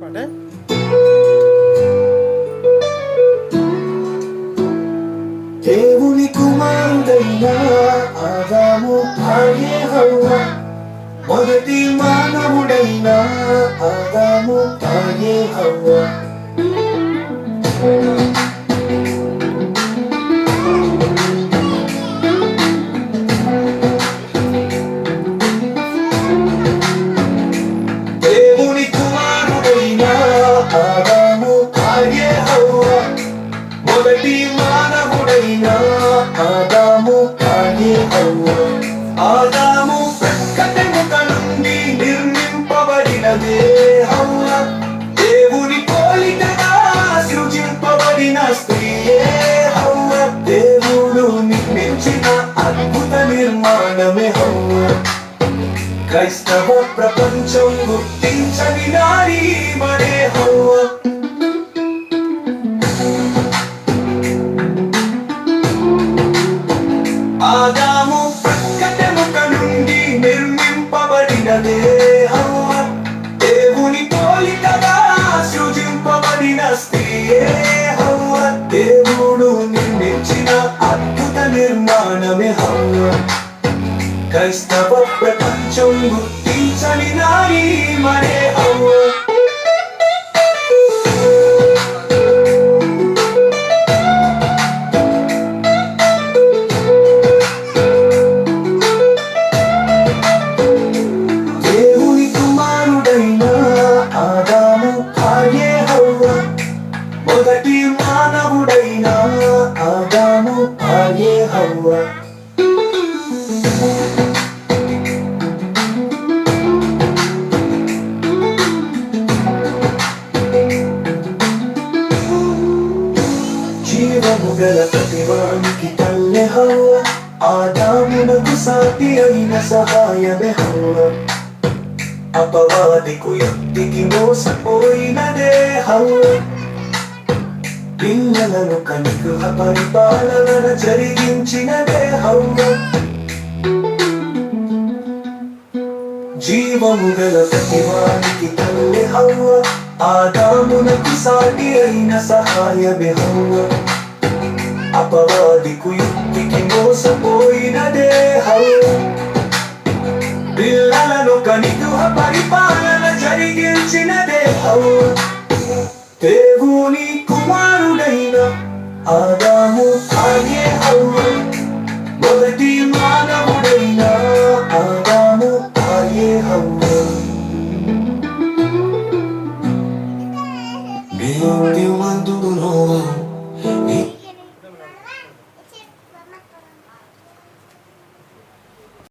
పాట దేవుని కుమారుడైన ఆదాము భార్య హవ్వ మొదటి మానవుడైనా ఆదాము భార్య హవ్వ దేవుని పోలికగా సృజింపబడిన స్త్రీయే దేవుడు నిర్మించిన అద్భుత నిర్మాణమే హవ్వ క్రైస్తవ ప్రపంచం గుర్తించని నారీ మరే హవ్వ ఆదాము ప్రక్కటెముక నుండి నిర్మింపబడినదే. హవ్వ దేవుడు నిర్మించిన అద్భుత నిర్మాణమే హవ్వ. క్రైస్తవ ప్రపంచం గుర్తించని నారీ మరే మానవుడైన ఆదాము భార్యే హవ్వ. జీవము గల ప్రతివానికి తల్లె హవ్వ. ఆదామునకు సాటి అయిన సహాయమే హవ్వ. అపవాదికు మోసపోయినదే హవ్వ. పిల్లలను కనిగృహ పరిపాలన జరిగించిన హవ్వ జీవము గల ప్రతివానికి తల్లి హవ్వ ఆదామునకు సాటి అయిన సహాయమే హవ్వ అపవాదికు యుక్తికి మోసపోయినదే హవ్వ పిల్లలను కనిగృహ పరిపాలన జరిగించినదే హవ్వ ఆదాము